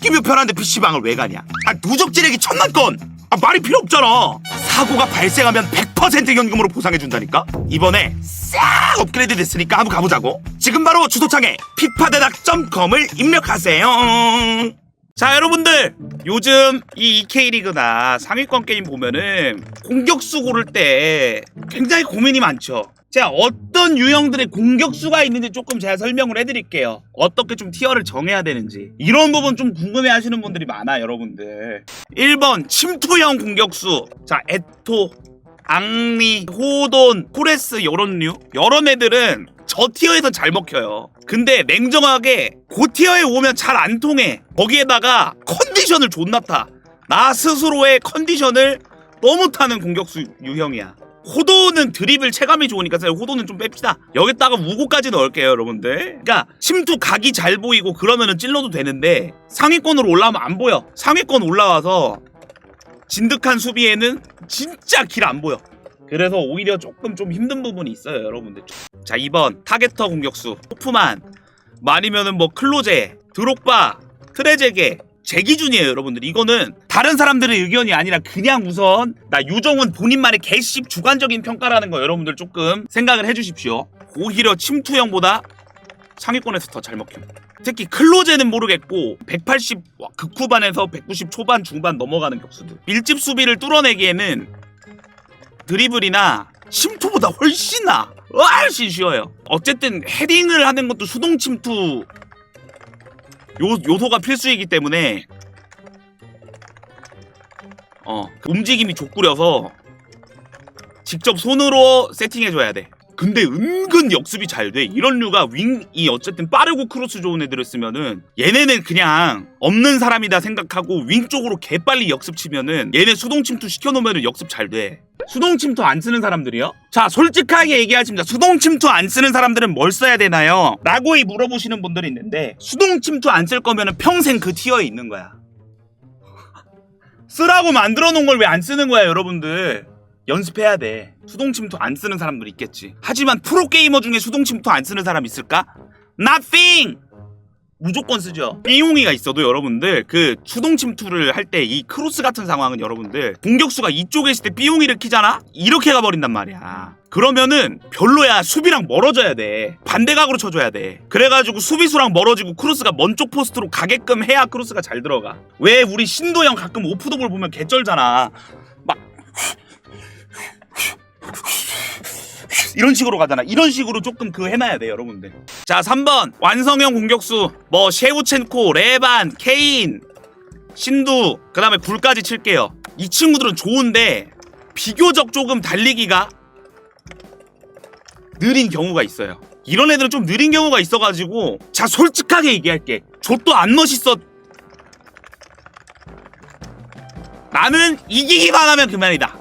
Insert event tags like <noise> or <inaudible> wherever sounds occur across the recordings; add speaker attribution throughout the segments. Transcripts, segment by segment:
Speaker 1: 끼면 편한데 PC방을 왜 가냐? 아, 누적 지르기 천만 건! 아, 말이 필요 없잖아! 사고가 발생하면 100% 현금으로 보상해준다니까? 이번에 싹 업그레이드 됐으니까 한번 가보자고. 지금 바로 주소창에 피파대낙.com을 입력하세요. 자 여러분들 요즘 이 EK리그나 상위권 게임 보면은 공격수 고를 때 굉장히 고민이 많죠 제가 어떤 유형들의 공격수가 있는지 조금 제가 설명을 해드릴게요 어떻게 좀 티어를 정해야 되는지 이런 부분 좀 궁금해 하시는 분들이 많아 여러분들 1번 침투형 공격수 자 에토 앙리, 호돈, 코레스 요런 류 요런 애들은 저 티어에서 잘 먹혀요. 근데 냉정하게 고 티어에 오면 잘 안 통해. 거기에다가 컨디션을 존나 타. 나 스스로의 컨디션을 너무 타는 공격수 유형이야. 호도는 드립을 체감이 좋으니까 사실 호도는 좀 뺍시다. 여기다가 우고까지 넣을게요, 여러분들. 그러니까 침투 각이 잘 보이고 그러면은 찔러도 되는데 상위권으로 올라오면 안 보여. 상위권 올라와서 진득한 수비에는 진짜 길 안 보여. 그래서 오히려 조금 좀 힘든 부분이 있어요, 여러분들. 자, 2번 타겟터 공격수 호프만 뭐 아니면은 뭐 클로제, 드록바, 트레제게 제 기준이에요, 여러분들. 이거는 다른 사람들의 의견이 아니라 그냥 우선 나 유정은 본인만의 개씹 주관적인 평가라는 거 여러분들 조금 생각을 해주십시오. 오히려 침투형보다 상위권에서 더 잘 먹혀. 특히 클로제는 모르겠고 180 극후반에서 190 초반 중반 넘어가는 격수들 밀집 수비를 뚫어내기에는 드리블이나 침투보다 훨씬 나 훨씬 쉬워요 어쨌든 헤딩을 하는 것도 수동 침투 요, 요소가 필수이기 때문에 어 움직임이 족구려서 직접 손으로 세팅해줘야 돼 근데 은근 역습이 잘 돼. 이런 류가 윙이 어쨌든 빠르고 크로스 좋은 애들을 쓰면은 얘네는 그냥 없는 사람이다 생각하고 윙 쪽으로 개빨리 역습 치면은 얘네 수동 침투 시켜놓으면은 역습 잘 돼. 수동 침투 안 쓰는 사람들이요? 자 솔직하게 얘기하십니다. 수동 침투 안 쓰는 사람들은 뭘 써야 되나요? 라고 이 물어보시는 분들이 있는데 수동 침투 안 쓸 거면은 평생 그 티어에 있는 거야. <laughs> 쓰라고 만들어 놓은 걸 왜 안 쓰는 거야 여러분들? 연습해야 돼. 수동 침투 안 쓰는 사람들 있겠지. 하지만 프로 게이머 중에 수동 침투 안 쓰는 사람 있을까? Nothing. 무조건 쓰죠. 삐용이가 있어도 여러분들 그 수동 침투를 할 때 이 크로스 같은 상황은 여러분들 공격수가 이쪽에 있을 때 삐용이를 키잖아? 이렇게 가버린단 말이야. 그러면은 별로야. 수비랑 멀어져야 돼. 반대 각으로 쳐줘야 돼. 그래가지고 수비수랑 멀어지고 크로스가 먼 쪽 포스트로 가게끔 해야 크로스가 잘 들어가. 왜 우리 신도형 가끔 오프더볼 보면 개쩔잖아. 이런 식으로 가잖아. 이런 식으로 조금 그 해놔야 돼, 여러분들. 자, 3번. 완성형 공격수. 뭐, 셰우첸코, 레반, 케인, 신두, 그 다음에 굴까지 칠게요. 이 친구들은 좋은데, 비교적 조금 달리기가 느린 경우가 있어요. 이런 애들은 좀 느린 경우가 있어가지고, 자, 솔직하게 얘기할게. 저도 안 멋있어. 나는 이기기만 하면 그만이다.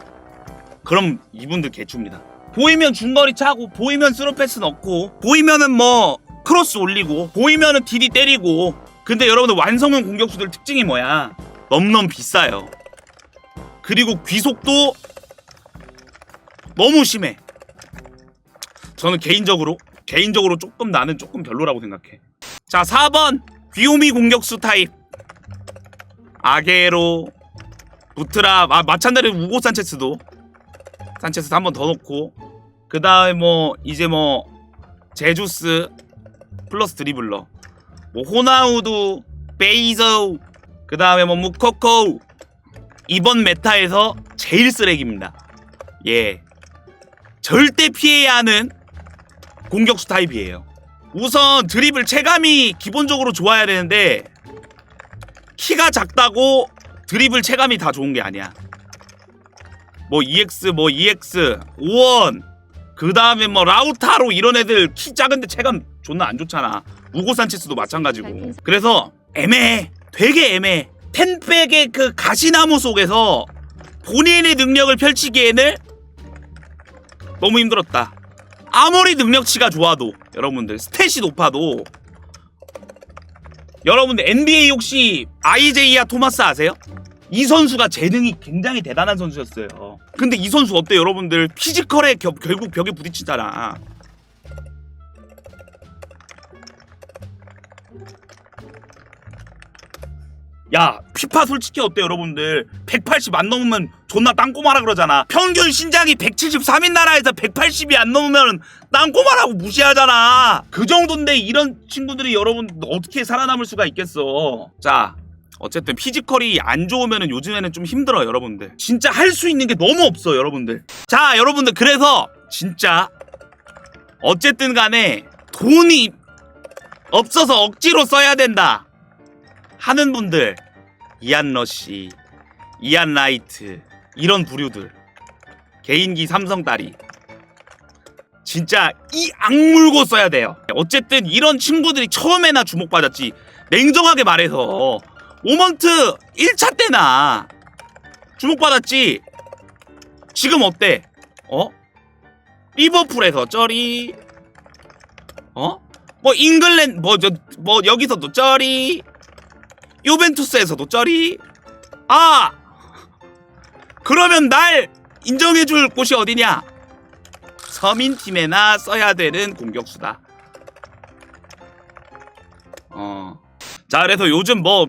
Speaker 1: 그럼 이분들 개춥니다. 보이면 중거리 차고 보이면 스루 패스 넣고 보이면은 뭐 크로스 올리고 보이면은 디디 때리고 근데 여러분들 완성형 공격수들 특징이 뭐야? 넘넘 비싸요. 그리고 귀속도 너무 심해. 저는 개인적으로 개인적으로 조금 나는 조금 별로라고 생각해. 자 4번 귀요미 공격수 타입 아게로 부트라 아, 마찬가지로 우고 산체스도 산체스 한번 더 넣고 그 다음에 뭐 이제 뭐 제주스 플러스 드리블러. 뭐 호나우두 베이저 그 다음에 뭐 무코코 이번 메타에서 제일 쓰레기입니다. 예. 절대 피해야 하는 공격수 타입이에요. 우선 드리블 체감이 기본적으로 좋아야 되는데 키가 작다고 드리블 체감이 다 좋은 게 아니야 뭐 EX 뭐 EX 오원 그 다음에 뭐 라우타로 이런 애들 키 작은데 체감 존나 안 좋잖아. 우고 산체스도 마찬가지고. 그래서. 애매해. 되게 애매해. 텐백의 그 가시나무 속에서 본인의 능력을 펼치기에는 너무 힘들었다. 아무리 능력치가 좋아도 여러분들 스탯이 높아도. 여러분들 NBA 혹시 아이제이아 토마스 아세요? 이 선수가 재능이 굉장히 대단한 선수였어요. 근데 이 선수 어때? 여러분들 피지컬에 겨- 결국 벽에 부딪히잖아. 야 피파 솔직히 어때 여러분들? 180 안 넘으면 존나 땅꼬마라 그러잖아. 평균 신장이 173인 나라에서 180이 안 넘으면 땅꼬마라고 무시하잖아. 그 정도인데 이런 친구들이 여러분 어떻게 살아남을 수가 있겠어? 자 어쨌든 피지컬이 안 좋으면 요즘에는 좀 힘들어 여러분들 진짜 할 수 있는 게 너무 없어 여러분들 자 여러분들 그래서 진짜 어쨌든 간에 돈이 없어서 억지로 써야 된다 하는 분들 이안 러시, 이안 라이트 이런 부류들 개인기 삼성 딸이 진짜 이 악물고 써야 돼요. 어쨌든 이런 친구들이 처음에나 주목받았지. 냉정하게 말해서 오먼트 1차 때나 주목받았지. 지금 어때? 어? 리버풀에서 쩌리 어? 뭐 잉글랜드 뭐 저 뭐 여기서도 쩌리 유벤투스에서도 쩌리 아 그러면 날 인정해줄 곳이 어디냐 서민팀에나 써야 되는 공격수다 어 자 그래서 요즘 뭐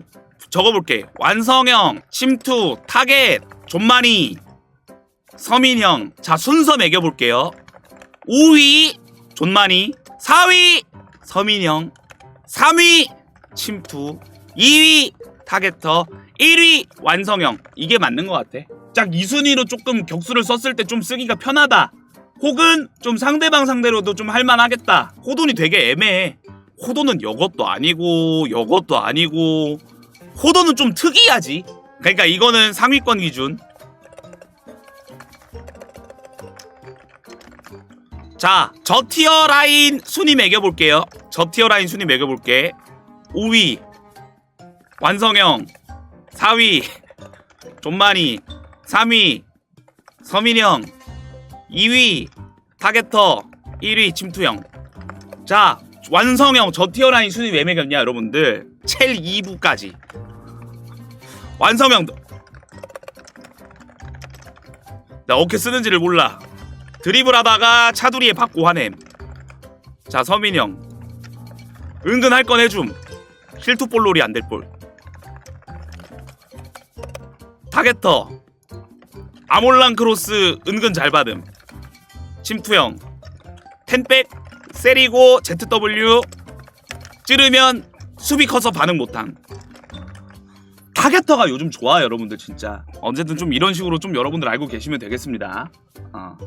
Speaker 1: 적어볼게. 완성형 침투 타겟 존마니 서민형. 자 순서 매겨볼게요. 5위 존마니 4위 서민형. 3위 침투. 2위 타겟터. 1위 완성형. 이게 맞는 것 같아. 딱이 순위로 조금 격수를 썼을 때 좀 쓰기가 편하다. 혹은 좀 상대방 상대로도 좀 할만하겠다. 호돈이 되게 애매해. 호돈은 여것도 아니고 여것도 아니고 호돈은 좀 특이하지. 그러니까 이거는 상위권 기준. 자, 저 티어 라인 순위 매겨볼게요. 저 티어 라인 순위 매겨볼게. 5위 완성형 4위 존마니 3위 서민형 2위 타겟터 1위 침투형. 자 완성형 저 티어 라인 순위 왜 매겼냐 여러분들. 첼 2부까지 완성형 나 어떻게 쓰는지를 몰라. 드리블 하다가 차두리에 받고 화냄. 자 서민형. 은근 할 건 해줌. 실투볼롤이 안 될 볼. 타겟터. 아몰랑 크로스 은근 잘 받음. 침투형. 텐백 세리고 ZW 찌르면 수비 커서 반응 못함. 타겟터가 요즘 좋아 여러분들 진짜. 언제든 좀 이런 식으로 좀 여러분들 알고 계시면 되겠습니다. 어.